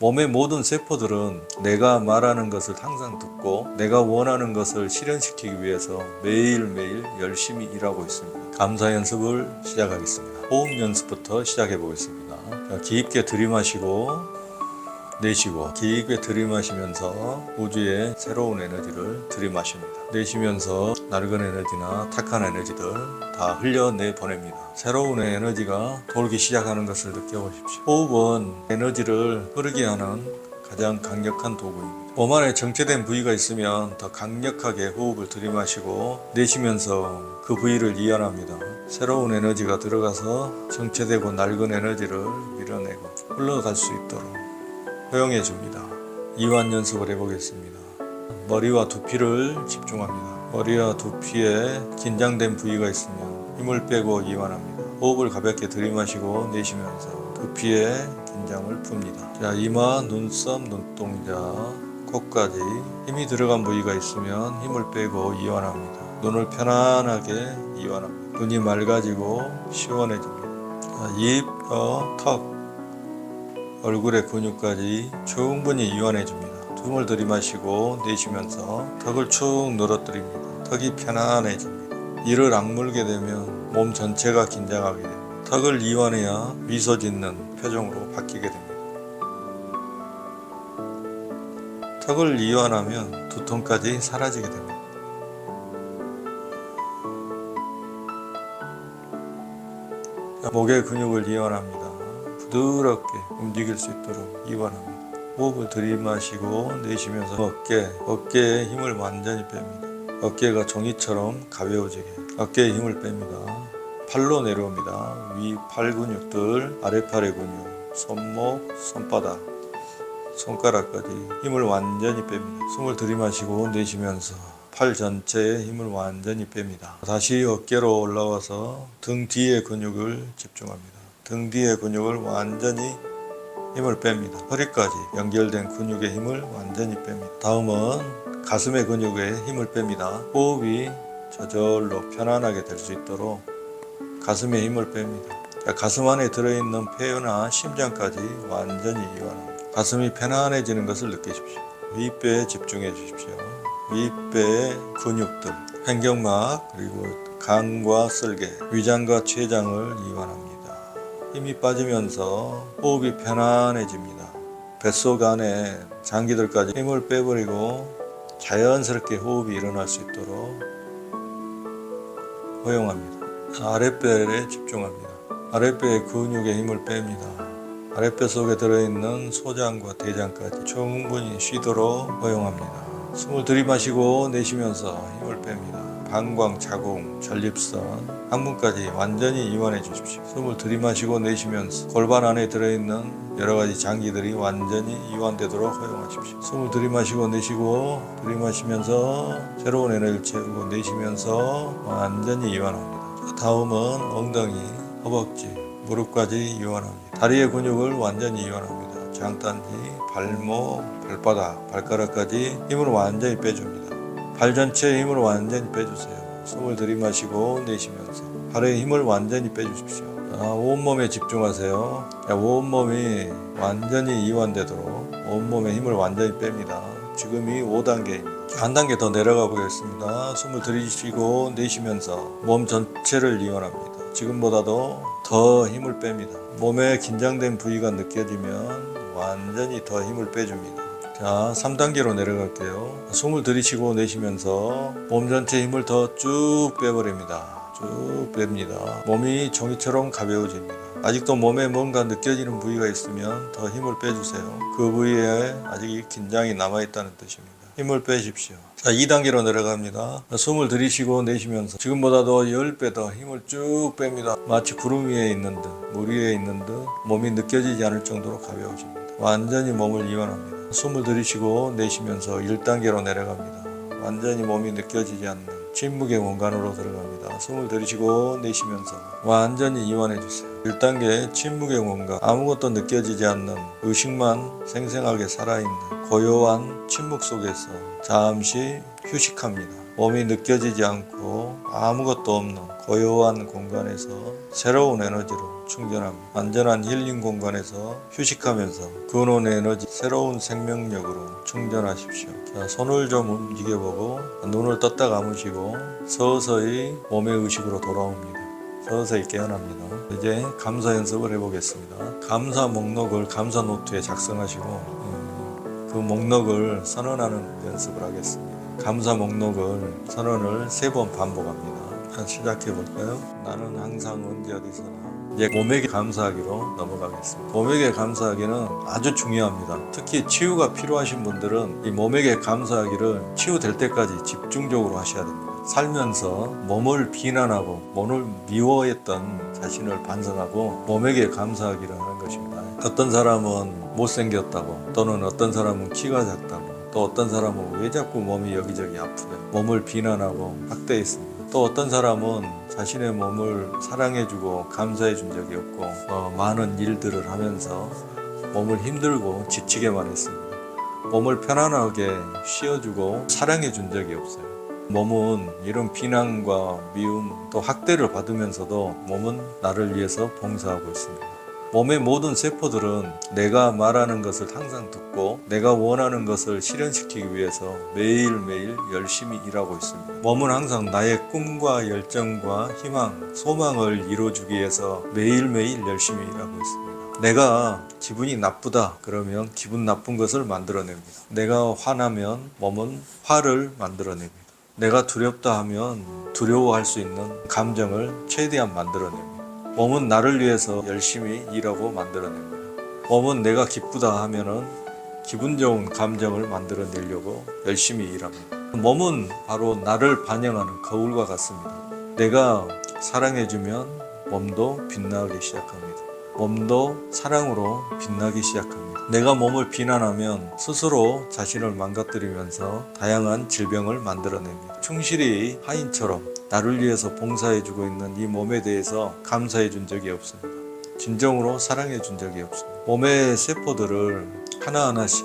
몸의 모든 세포들은 내가 말하는 것을 항상 듣고 내가 원하는 것을 실현시키기 위해서 매일매일 열심히 일하고 있습니다. 감사 연습을 시작하겠습니다. 호흡 연습부터 시작해 보겠습니다. 자, 깊게 들이마시고 내쉬고 깊게 들이마시면서 우주에 새로운 에너지를 들이마십니다. 내쉬면서 낡은 에너지나 탁한 에너지들 다 흘려내 보냅니다. 새로운 에너지가 돌기 시작하는 것을 느껴보십시오. 호흡은 에너지를 흐르게 하는 가장 강력한 도구입니다. 몸 안에 정체된 부위가 있으면 더 강력하게 호흡을 들이마시고 내쉬면서 그 부위를 이완합니다. 새로운 에너지가 들어가서 정체되고 낡은 에너지를 밀어내고 흘러갈 수 있도록 허용해 줍니다. 이완 연습을 해보겠습니다. 머리와 두피를 집중합니다. 머리와 두피에 긴장된 부위가 있으면 힘을 빼고 이완합니다. 호흡을 가볍게 들이마시고 내쉬면서 두피에 긴장을 풉니다. 자, 이마, 눈썹, 눈동자, 코까지 힘이 들어간 부위가 있으면 힘을 빼고 이완합니다. 눈을 편안하게 이완합니다. 눈이 맑아지고 시원해집니다. 자, 입, 혀, 턱, 얼굴의 근육까지 충분히 이완해 줍니다. 숨을 들이마시고 내쉬면서 턱을 축 늘어뜨립니다. 턱이 편안해집니다. 이를 악물게 되면 몸 전체가 긴장하게 됩니다. 턱을 이완해야 미소 짓는 표정으로 바뀌게 됩니다. 턱을 이완하면 두통까지 사라지게 됩니다. 목의 근육을 이완합니다. 부드럽게 움직일 수 있도록 이완합니다. 호흡을 들이마시고 내쉬면서 어깨, 어깨에 힘을 완전히 뺍니다. 어깨가 종이처럼 가벼워지게 어깨에 힘을 뺍니다. 팔로 내려옵니다. 위 팔 근육들, 아래 팔의 근육, 손목, 손바닥, 손가락까지 힘을 완전히 뺍니다. 숨을 들이마시고 내쉬면서 팔 전체에 힘을 완전히 뺍니다. 다시 어깨로 올라와서 등 뒤의 근육을 집중합니다. 등 뒤의 근육을 완전히 힘을 뺍니다. 허리까지 연결된 근육의 힘을 완전히 뺍니다. 다음은 가슴의 근육에 힘을 뺍니다. 호흡이 저절로 편안하게 될 수 있도록 가슴에 힘을 뺍니다. 자, 가슴 안에 들어있는 폐나 심장까지 완전히 이완합니다. 가슴이 편안해지는 것을 느끼십시오. 윗배에 집중해 주십시오. 윗배의 근육들, 횡격막, 그리고 간과 쓸개, 위장과 췌장을 이완합니다. 힘이 빠지면서 호흡이 편안해집니다. 뱃속 안에 장기들까지 힘을 빼버리고 자연스럽게 호흡이 일어날 수 있도록 허용합니다. 아랫배에 집중합니다. 아랫배의 근육에 힘을 뺍니다. 아랫배 속에 들어있는 소장과 대장까지 충분히 쉬도록 허용합니다. 숨을 들이마시고 내쉬면서 힘을 뺍니다. 방광, 자궁, 전립선, 항문까지 완전히 이완해 주십시오. 숨을 들이마시고 내쉬면서 골반 안에 들어있는 여러 가지 장기들이 완전히 이완되도록 허용하십시오. 숨을 들이마시고 내쉬고 들이마시면서 새로운 에너지를 채우고 내쉬면서 완전히 이완합니다. 다음은 엉덩이, 허벅지, 무릎까지 이완합니다. 다리의 근육을 완전히 이완합니다. 장단지, 발목, 발바닥, 발가락까지 힘을 완전히 빼줍니다. 발 전체에 힘을 완전히 빼주세요. 숨을 들이마시고 내쉬면서 발에 힘을 완전히 빼주십시오. 자, 온몸에 집중하세요. 자, 온몸이 완전히 이완되도록 온몸에 힘을 완전히 뺍니다. 지금이 5단계입니다. 한 단계 더 내려가 보겠습니다. 숨을 들이쉬고 내쉬면서 몸 전체를 이완합니다. 지금보다도 더 힘을 뺍니다. 몸에 긴장된 부위가 느껴지면 완전히 더 힘을 빼줍니다. 자, 3단계로 내려갈게요. 숨을 들이쉬고 내쉬면서 몸 전체 힘을 더 쭉 빼버립니다. 쭉 뺍니다. 몸이 종이처럼 가벼워집니다. 아직도 몸에 뭔가 느껴지는 부위가 있으면 더 힘을 빼주세요. 그 부위에 아직 긴장이 남아있다는 뜻입니다. 힘을 빼십시오. 자, 2단계로 내려갑니다. 숨을 들이쉬고 내쉬면서 지금보다도 10배 더 힘을 쭉 뺍니다. 마치 구름 위에 있는 듯, 물 위에 있는 듯 몸이 느껴지지 않을 정도로 가벼워집니다. 완전히 몸을 이완합니다. 숨을 들이쉬고 내쉬면서 1단계로 내려갑니다. 완전히 몸이 느껴지지 않는 침묵의 공간으로 들어갑니다. 숨을 들이쉬고 내쉬면서 완전히 이완해 주세요. 1단계 침묵의 공간. 아무것도 느껴지지 않는 의식만 생생하게 살아있는 고요한 침묵 속에서 잠시 휴식합니다. 몸이 느껴지지 않고 아무것도 없는 고요한 공간에서 새로운 에너지로 충전합니다. 안전한 힐링 공간에서 휴식하면서 근원 에너지 새로운 생명력으로 충전하십시오. 자, 손을 좀 움직여보고 눈을 떴다 감으시고 서서히 몸의 의식으로 돌아옵니다. 서서히 깨어납니다. 이제 감사 연습을 해보겠습니다. 감사 목록을 감사 노트에 작성하시고 음, 그 목록을 선언하는 연습을 하겠습니다. 감사 목록을 선언을 세 번 반복합니다. 자, 시작해 볼까요? 나는 항상 언제 어디서나 이제 몸에게 감사하기로 넘어가겠습니다. 몸에게 감사하기는 아주 중요합니다. 특히 치유가 필요하신 분들은 이 몸에게 감사하기를 치유될 때까지 집중적으로 하셔야 됩니다. 살면서 몸을 비난하고 몸을 미워했던 자신을 반성하고 몸에게 감사하기를 하는 것입니다. 어떤 사람은 못생겼다고 또는 어떤 사람은 키가 작다고 또 어떤 사람은 왜 자꾸 몸이 여기저기 아프냐 몸을 비난하고 학대했습니다. 또 어떤 사람은 자신의 몸을 사랑해주고 감사해준 적이 없고 어, 많은 일들을 하면서 몸을 힘들고 지치게만 했습니다. 몸을 편안하게 쉬어주고 사랑해준 적이 없어요. 몸은 이런 비난과 미움 또 학대를 받으면서도 몸은 나를 위해서 봉사하고 있습니다. 몸의 모든 세포들은 내가 말하는 것을 항상 듣고 내가 원하는 것을 실현시키기 위해서 매일매일 열심히 일하고 있습니다. 몸은 항상 나의 꿈과 열정과 희망, 소망을 이루어주기 위해서 매일매일 열심히 일하고 있습니다. 내가 기분이 나쁘다 그러면 기분 나쁜 것을 만들어냅니다. 내가 화나면 몸은 화를 만들어냅니다. 내가 두렵다 하면 두려워할 수 있는 감정을 최대한 만들어냅니다. 몸은 나를 위해서 열심히 일하고 만들어냅니다. 몸은 내가 기쁘다 하면은 기분 좋은 감정을 만들어내려고 열심히 일합니다. 몸은 바로 나를 반영하는 거울과 같습니다. 내가 사랑해주면 몸도 빛나기 시작합니다. 몸도 사랑으로 빛나기 시작합니다. 내가 몸을 비난하면 스스로 자신을 망가뜨리면서 다양한 질병을 만들어냅니다. 충실히 하인처럼 나를 위해서 봉사해주고 있는 이 몸에 대해서 감사해준 적이 없습니다. 진정으로 사랑해준 적이 없습니다. 몸의 세포들을 하나하나씩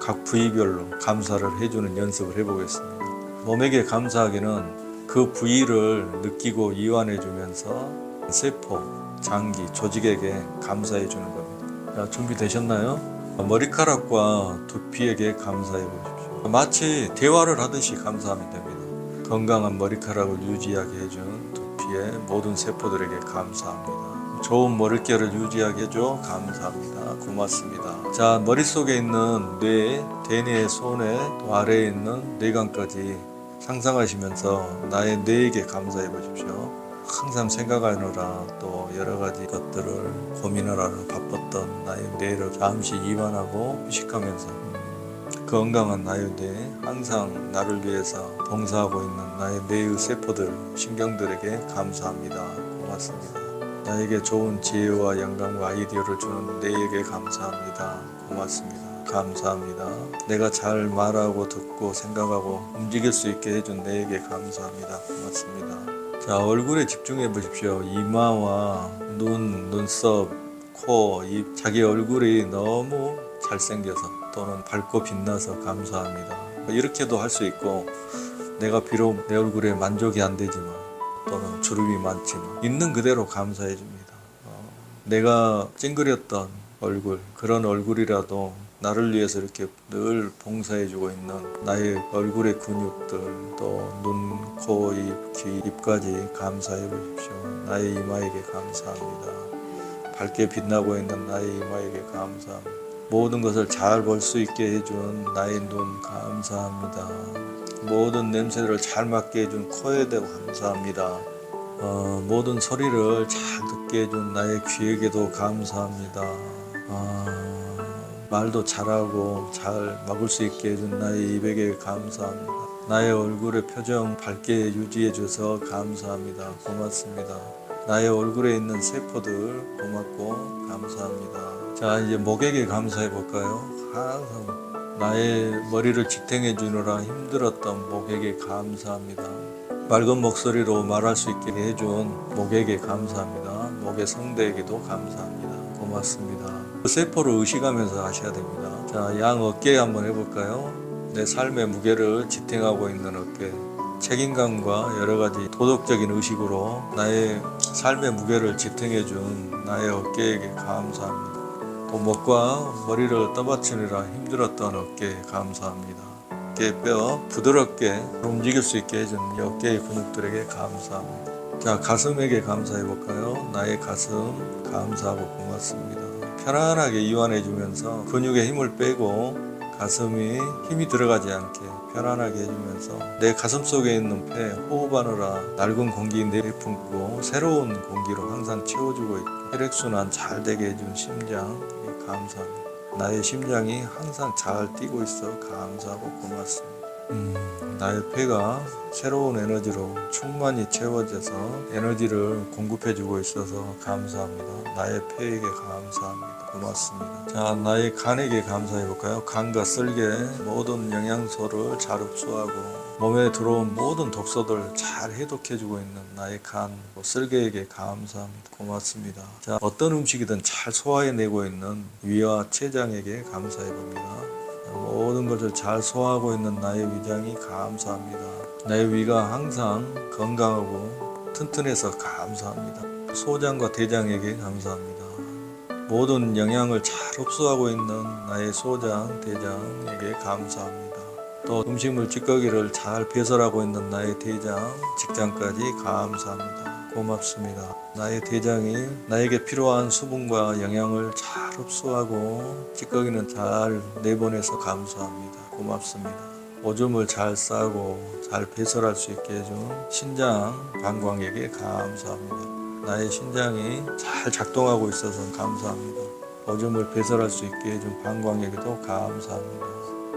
각 부위별로 감사를 해주는 연습을 해보겠습니다. 몸에게 감사하기는 그 부위를 느끼고 이완해주면서 세포, 장기, 조직에게 감사해주는 겁니다. 자, 준비되셨나요? 머리카락과 두피에게 감사해 보십시오. 마치 대화를 하듯이 감사하면 됩니다. 건강한 머리카락을 유지하게 해준 두피의 모든 세포들에게 감사합니다. 좋은 머릿결을 유지하게 해줘 감사합니다. 고맙습니다. 자, 머릿속에 있는 뇌, 대뇌, 손에 또 아래에 있는 뇌관까지 상상하시면서 나의 뇌에게 감사해 보십시오. 항상 생각하느라 또 여러 가지 것들을 고민하느라 바빴던 나의 뇌를 잠시 이완하고 휴식하면서 음, 건강한 나의 뇌, 항상 나를 위해서 봉사하고 있는 나의 뇌의 세포들, 신경들에게 감사합니다. 고맙습니다. 나에게 좋은 지혜와 영감과 아이디어를 주는 내에게 감사합니다. 고맙습니다. 감사합니다. 내가 잘 말하고 듣고 생각하고 움직일 수 있게 해준 내에게 감사합니다. 고맙습니다. 자, 얼굴에 집중해 보십시오. 이마와 눈, 눈썹, 코, 입, 자기 얼굴이 너무 잘생겨서 또는 밝고 빛나서 감사합니다. 이렇게도 할 수 있고, 내가 비록 내 얼굴에 만족이 안 되지만, 또는 주름이 많지만, 있는 그대로 감사해 줍니다. 어, 내가 찡그렸던 얼굴, 그런 얼굴이라도 나를 위해서 이렇게 늘 봉사해주고 있는 나의 얼굴의 근육들, 또 눈, 코, 입, 귀, 입까지 감사해 보십시오. 나의 이마에게 감사합니다. 밝게 빛나고 있는 나의 이마에게 감사합니다. 모든 것을 잘 볼 수 있게 해준 나의 눈 감사합니다. 모든 냄새를 잘 맡게 해준 코에도 감사합니다. 어, 모든 소리를 잘 듣게 해준 나의 귀에게도 감사합니다. 아, 말도 잘하고 잘 막을 수 있게 해준 나의 입에게 감사합니다. 나의 얼굴의 표정 밝게 유지해줘서 감사합니다. 고맙습니다. 나의 얼굴에 있는 세포들 고맙고 감사합니다. 자, 이제 목에게 감사해 볼까요? 항상 나의 머리를 지탱해 주느라 힘들었던 목에게 감사합니다. 맑은 목소리로 말할 수 있게 해준 목에게 감사합니다. 목의 성대에게도 감사합니다. 고맙습니다. 그 세포를 의식하면서 하셔야 됩니다. 자, 양 어깨 한번 해볼까요? 내 삶의 무게를 지탱하고 있는 어깨 책임감과 여러 가지 도덕적인 의식으로 나의 삶의 무게를 지탱해준 나의 어깨에게 감사합니다. 또 목과 머리를 떠받치느라 힘들었던 어깨에 감사합니다. 어깨 뼈 부드럽게 움직일 수 있게 해준 이 어깨의 근육들에게 감사합니다. 자 가슴에게 감사해 볼까요? 나의 가슴 감사하고 고맙습니다. 편안하게 이완해 주면서 근육에 힘을 빼고 가슴이 힘이 들어가지 않게 편안하게 해주면서 내 가슴 속에 있는 폐 호흡하느라 낡은 공기 내뿜고 새로운 공기로 항상 채워주고 있고 혈액순환 잘 되게 해준 심장 감사합니다. 나의 심장이 항상 잘 뛰고 있어 감사하고 고맙습니다. 음, 나의 폐가 새로운 에너지로 충만히 채워져서 에너지를 공급해주고 있어서 감사합니다. 나의 폐에게 감사합니다. 고맙습니다. 자, 나의 간에게 감사해볼까요? 간과 쓸개 모든 영양소를 잘 흡수하고 몸에 들어온 모든 독소들 잘 해독해주고 있는 나의 간, 뭐 쓸개에게 감사합니다. 고맙습니다. 자, 어떤 음식이든 잘 소화해내고 있는 위와 췌장에게 감사해봅니다. 모든 것을 잘 소화하고 있는 나의 위장이 감사합니다. 나의 위가 항상 건강하고 튼튼해서 감사합니다. 소장과 대장에게 감사합니다. 모든 영양을 잘 흡수하고 있는 나의 소장, 대장에게 감사합니다. 또 음식물 찌꺼기를 잘 배설하고 있는 나의 대장, 직장까지 감사합니다. 고맙습니다. 나의 대장이 나에게 필요한 수분과 영양을 잘 흡수하고 찌꺼기는 잘 내보내서 감사합니다. 고맙습니다. 오줌을 잘 싸고 잘 배설할 수 있게 해준 신장 방광에게 감사합니다. 나의 신장이 잘 작동하고 있어서 감사합니다. 오줌을 배설할 수 있게 해준 방광에게도 감사합니다.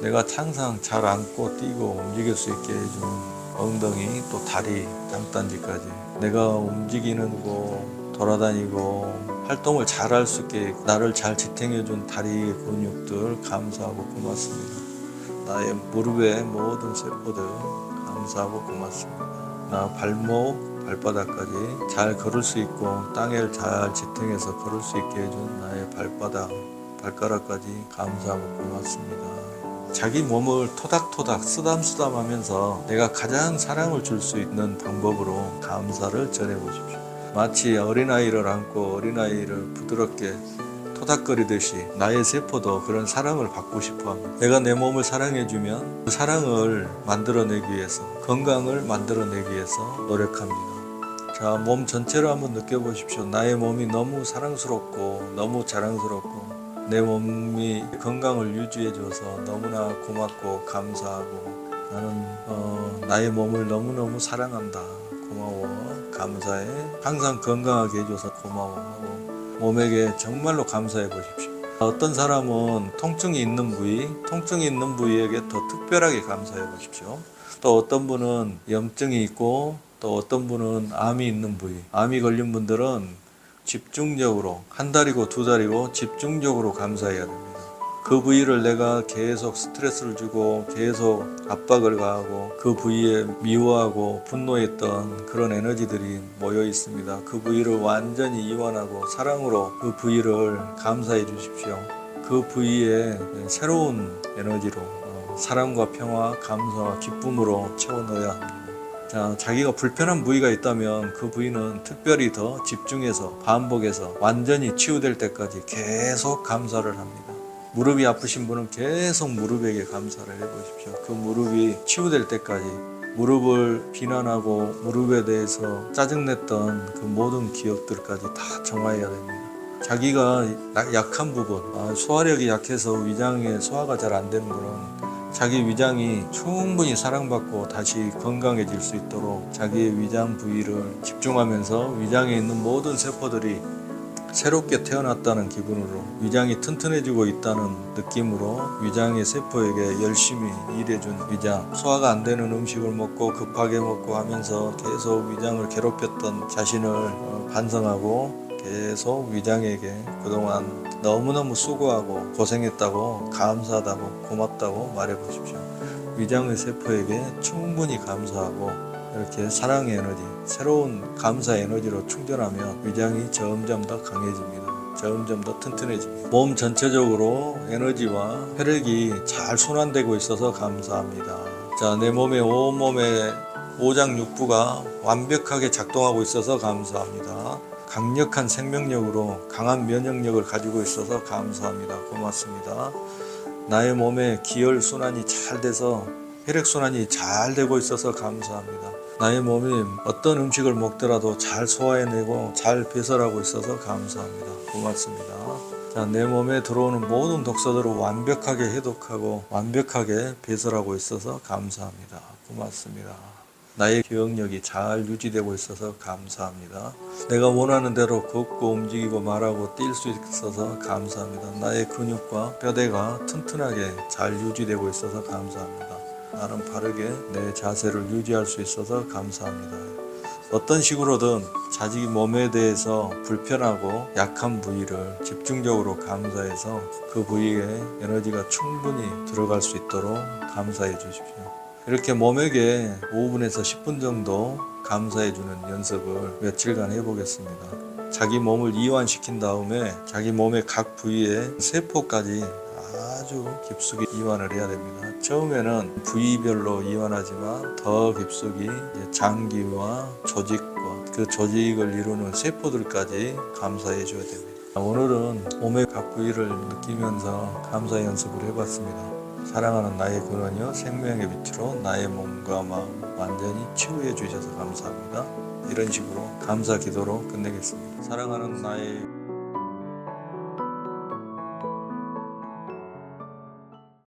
내가 항상 잘 앉고 뛰고 움직일 수 있게 해준 엉덩이 또 다리 장단지까지 내가 움직이는 거 돌아다니고 활동을 잘 할 수 있게 나를 잘 지탱해준 다리 근육들 감사하고 고맙습니다. 나의 무릎의 모든 세포들 감사하고 고맙습니다. 나 발목, 발바닥까지 잘 걸을 수 있고 땅을 잘 지탱해서 걸을 수 있게 해준 나의 발바닥, 발가락까지 감사하고 고맙습니다. 자기 몸을 토닥토닥 쓰담쓰담 하면서 내가 가장 사랑을 줄 수 있는 방법으로 감사를 전해 보십시오. 마치 어린아이를 안고 어린아이를 부드럽게 토닥거리듯이 나의 세포도 그런 사랑을 받고 싶어 합니다. 내가 내 몸을 사랑해주면 그 사랑을 만들어내기 위해서, 건강을 만들어내기 위해서 노력합니다. 자, 몸 전체를 한번 느껴보십시오. 나의 몸이 너무 사랑스럽고, 너무 자랑스럽고, 내 몸이 건강을 유지해줘서 너무나 고맙고 감사하고, 나는 어, 나의 몸을 너무너무 사랑한다. 고마워. 감사해. 항상 건강하게 해줘서 고마워. 몸에게 정말로 감사해 보십시오. 어떤 사람은 통증이 있는 부위, 통증이 있는 부위에게 더 특별하게 감사해 보십시오. 또 어떤 분은 염증이 있고 또 어떤 분은 암이 있는 부위, 암이 걸린 분들은 집중적으로 한 달이고 두 달이고 집중적으로 감사해야 됩니다. 그 부위를 내가 계속 스트레스를 주고 계속 압박을 가하고 그 부위에 미워하고 분노했던 그런 에너지들이 모여 있습니다. 그 부위를 완전히 이완하고 사랑으로 그 부위를 감사해 주십시오. 그 부위에 새로운 에너지로 어, 사랑과 평화, 감사와 기쁨으로 채워 넣어야 합니다. 자, 자기가 불편한 부위가 있다면 그 부위는 특별히 더 집중해서 반복해서 완전히 치유될 때까지 계속 감사를 합니다. 무릎이 아프신 분은 계속 무릎에게 감사를 해보십시오. 그 무릎이 치유될 때까지 무릎을 비난하고 무릎에 대해서 짜증냈던 그 모든 기억들까지 다 정화해야 됩니다. 자기가 약한 부분, 아, 소화력이 약해서 위장에 소화가 잘 안 되는 분은 자기 위장이 충분히 사랑받고 다시 건강해질 수 있도록 자기의 위장 부위를 집중하면서 위장에 있는 모든 세포들이 새롭게 태어났다는 기분으로 위장이 튼튼해지고 있다는 느낌으로 위장의 세포에게 열심히 일해준 위장. 소화가 안 되는 음식을 먹고 급하게 먹고 하면서 계속 위장을 괴롭혔던 자신을 어, 반성하고 계속 위장에게 그동안 너무너무 수고하고 고생했다고 감사하다고 고맙다고 말해 보십시오. 위장의 세포에게 충분히 감사하고 이렇게 사랑의 에너지, 새로운 감사 에너지로 충전하면 위장이 점점 더 강해집니다. 점점 더 튼튼해집니다. 몸 전체적으로 에너지와 혈액이 잘 순환되고 있어서 감사합니다. 자, 내 몸에 온몸에 오장육부가 완벽하게 작동하고 있어서 감사합니다. 강력한 생명력으로 강한 면역력을 가지고 있어서 감사합니다. 고맙습니다. 나의 몸에 기혈 순환이 잘 돼서 혈액 순환이 잘 되고 있어서 감사합니다. 나의 몸이 어떤 음식을 먹더라도 잘 소화해내고 잘 배설하고 있어서 감사합니다. 고맙습니다. 자, 내 몸에 들어오는 모든 독소들을 완벽하게 해독하고 완벽하게 배설하고 있어서 감사합니다. 고맙습니다. 나의 기억력이 잘 유지되고 있어서 감사합니다. 내가 원하는 대로 걷고 움직이고 말하고 뛸 수 있어서 감사합니다. 나의 근육과 뼈대가 튼튼하게 잘 유지되고 있어서 감사합니다. 나는 바르게 내 자세를 유지할 수 있어서 감사합니다. 어떤 식으로든 자기 몸에 대해서 불편하고 약한 부위를 집중적으로 감사해서 그 부위에 에너지가 충분히 들어갈 수 있도록 감사해 주십시오. 이렇게 몸에게 5분에서 10분 정도 감사해 주는 연습을 며칠간 해보겠습니다. 자기 몸을 이완시킨 다음에 자기 몸의 각 부위에 세포까지 아주 깊숙이 이완을 해야 됩니다. 처음에는 부위별로 이완하지만 더 깊숙이 장기와 조직과 그 조직을 이루는 세포들까지 감사해 줘야 됩니다. 오늘은 몸의 각 부위를 느끼면서 감사 연습을 해봤습니다. 사랑하는 나의 근원이여 생명의 빛으로 나의 몸과 마음 완전히 치유해 주셔서 감사합니다. 이런 식으로 감사 기도로 끝내겠습니다. 사랑하는 나의